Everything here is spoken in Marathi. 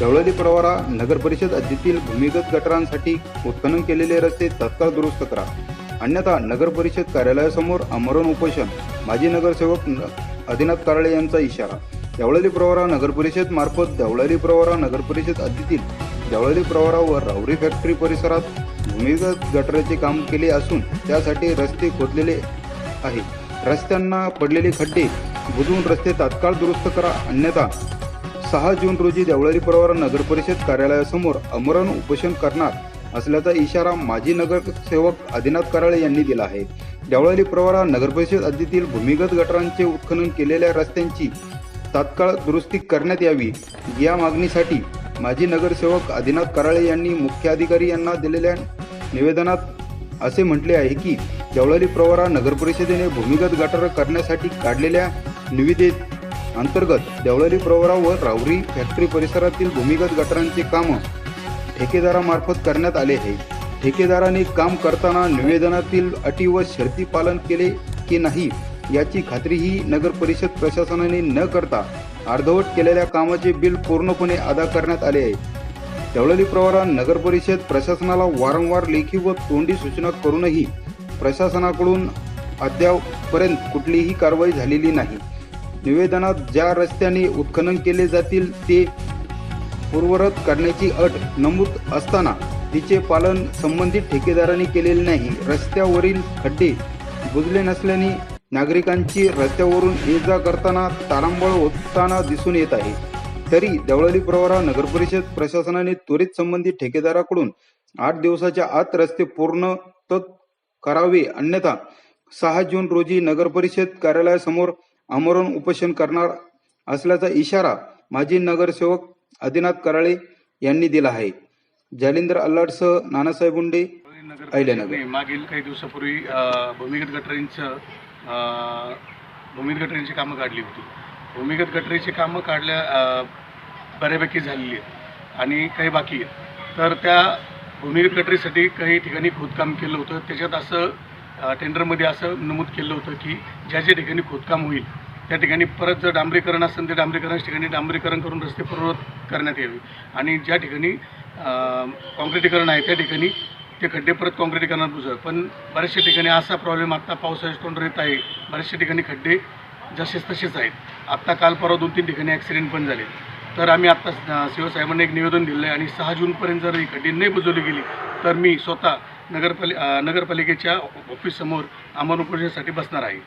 ढवळली प्रवारा नगर परिषद हद्दीतील भूमिगत गटारांसाठी उत्खनन केलेले रस्ते तत्काळ दुरुस्त करा. अन्यथा नगर परिषद कार्यालयासमोर आमरण उपोषण. माजी नगरसेवक आदिनाथ कारळे यांचा इशारा. देवळाली प्रवारा नगर परिषद मार्फत देवळाली प्रवारा नगर परिषद हद्दीतील देवळाली प्रवारा व रावरी फॅक्टरी परिसरात भूमिगत गटाराचे काम केले असून त्यासाठी रस्ते खोदलेले आहे रस्त्यांना पडलेले खड्डे बुजवून रस्ते तात्काळ दुरुस्त करा. अन्यथा सहा जून रोजी देवळाली प्रवरा नगर परिषद कार्यालयासमोर अमरण उपोषण करणार असल्याचा इशारा माजी नगरसेवक आदिनाथ कराळे यांनी दिला आहे. देवळारी प्रवारा नगर परिषद हद्दीतील भूमिगत गटारांचे उत्खनन केलेल्या रस्त्यांची तात्काळ दुरुस्ती करण्यात यावी या मागणीसाठी माजी नगरसेवक आदिनाथ कराळे यांनी मुख्य अधिकारी यांना दिलेल्या निवेदनात असे म्हटले आहे की देवळाली प्रवारा नगर परिषदेने भूमिगत गटार करण्यासाठी काढलेल्या निविदेत अंतर्गत देवळाली प्रवरा व रावरी फॅक्टरी परिसरातील भूमिगत गटारांचे काम ठेकेदारामार्फत करण्यात आले आहे. ठेकेदाराने काम करताना निवेदनातील अटी व शर्ती पालन केले की नाही याची खात्रीही नगर परिषद प्रशासनाने न करता अर्धवट केलेल्या कामाचे बिल पूर्णपणे अदा करण्यात आले आहे. देवळाली प्रवरा नगर परिषद प्रशासनाला वारंवार लेखी व तोंडी सूचना करूनही प्रशासनाकडून अद्यापपर्यंत कुठलीही कारवाई झालेली नाही. निवेदनात ज्या रस्त्याने उत्खनन केले जातील ते पूर्वरत करण्याची अट नमूद असताना तिचे पालन संबंधित ठेकेदारांनी केलेले नाही. रस्त्यावरील खड्डे बुजले नसल्याने नागरिकांची रस्त्यावरून ये जा करताना तारांबळ होताना दिसून येत आहे. तरी देवळाली प्रवरा नगर परिषद प्रशासनाने त्वरित संबंधित ठेकेदाराकडून आठ दिवसाच्या आत रस्ते पूर्ण करावे. अन्यथा सहा जून रोजी नगर परिषद कार्यालयासमोर आमरण उपोषण करणार असल्याचा इशारा माजी नगरसेवक आदिनाथ कराळे यांनी दिला आहे. जालिंदर अल्लाडसह नानासाहेब मुंडे नगर. अहिल्यानगर. मागील काही दिवसापूर्वी भूमिगत गटरींचं भूमिगत गटरींची कामं काढली होती. भूमिगत गटरीची कामं काढल्या बऱ्यापैकी झालेली आहेत आणि काही बाकी आहेत. तर त्या भूमिगत गटरीसाठी काही ठिकाणी खोदकाम केलं होतं. त्याच्यात असं टेंडरमध्ये असं नमूद केलं होतं की ज्या ज्या ठिकाणी खोदकाम होईल त्या ठिकाणी परत जर डांबरीकरण असेल तर डांबरीकरणाच्या ठिकाणी डांबरीकरण करून रस्ते पूर्ववत करण्यात यावे. आणि ज्या ठिकाणी काँक्रिटीकरण आहे त्या ठिकाणी ते खड्डे परत काँक्रिटीकरणात बुजव. पण बऱ्याचशा ठिकाणी असा प्रॉब्लेम आत्ता पावसाळ्याच्या तोंड येत आहे. बऱ्याचशा ठिकाणी खड्डे जसेच तसेच आहेत. आत्ता काल परवा दोन तीन ठिकाणी ॲक्सिडेंट पण झाले. तर आम्ही आत्ता अ, शिवसाहेबांना एक निवेदन दिलं आहे आणि सहा जूनपर्यंत जर ही खड्डी नाही बुजवली गेली तर मी स्वतः नगरपालि नगरपालिकेच्या ऑफिससमोर आमरण उपोषणासाठी बसणार आहे.